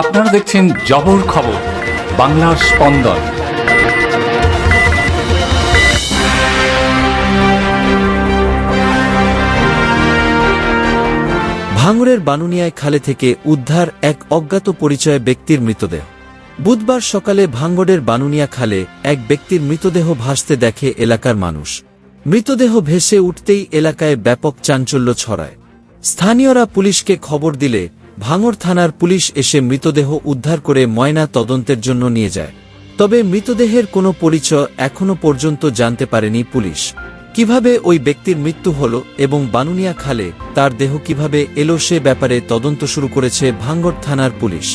আপনারা দেখছেন জবর খবর, বাংলার স্পন্দন। ভাঙড়ের বানুনিয়ায় খালে থেকে উদ্ধার এক অজ্ঞাত পরিচয় ব্যক্তির মৃতদেহ। বুধবার সকালে ভাঙ্গড়ের বানুনিয়া খালে এক ব্যক্তির মৃতদেহ ভাসতে দেখে এলাকার মানুষ। মৃতদেহ ভেসে উঠতেই এলাকায় ব্যাপক চাঞ্চল্য ছড়ায়। স্থানীয়রা পুলিশকে খবর দিলে ভাঙড় থানার পুলিশ এসে মৃতদেহ উদ্ধার করে ময়না তদন্তের জন্য নিয়ে যায়। তবে মৃতদেহের কোনো পরিচয় এখনও পর্যন্ত জানতে পারেনি পুলিশ। কীভাবে ওই ব্যক্তির মৃত্যু হল এবং বানুনিয়া খালে তার দেহ কীভাবে এলো সে ব্যাপারে তদন্ত শুরু করেছে ভাঙ্গর থানার পুলিশ।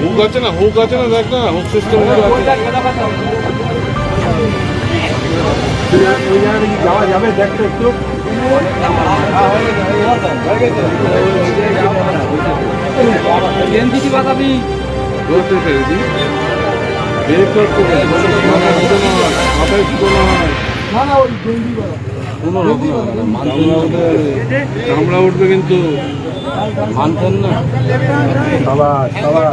হুক আছে না হুক আছে না দেখ না হুক সিস্টেম যাওয়া যাবে দেখতে একটু কামড়া উঠবে কিন্তু মানতেন না। সবার সবার।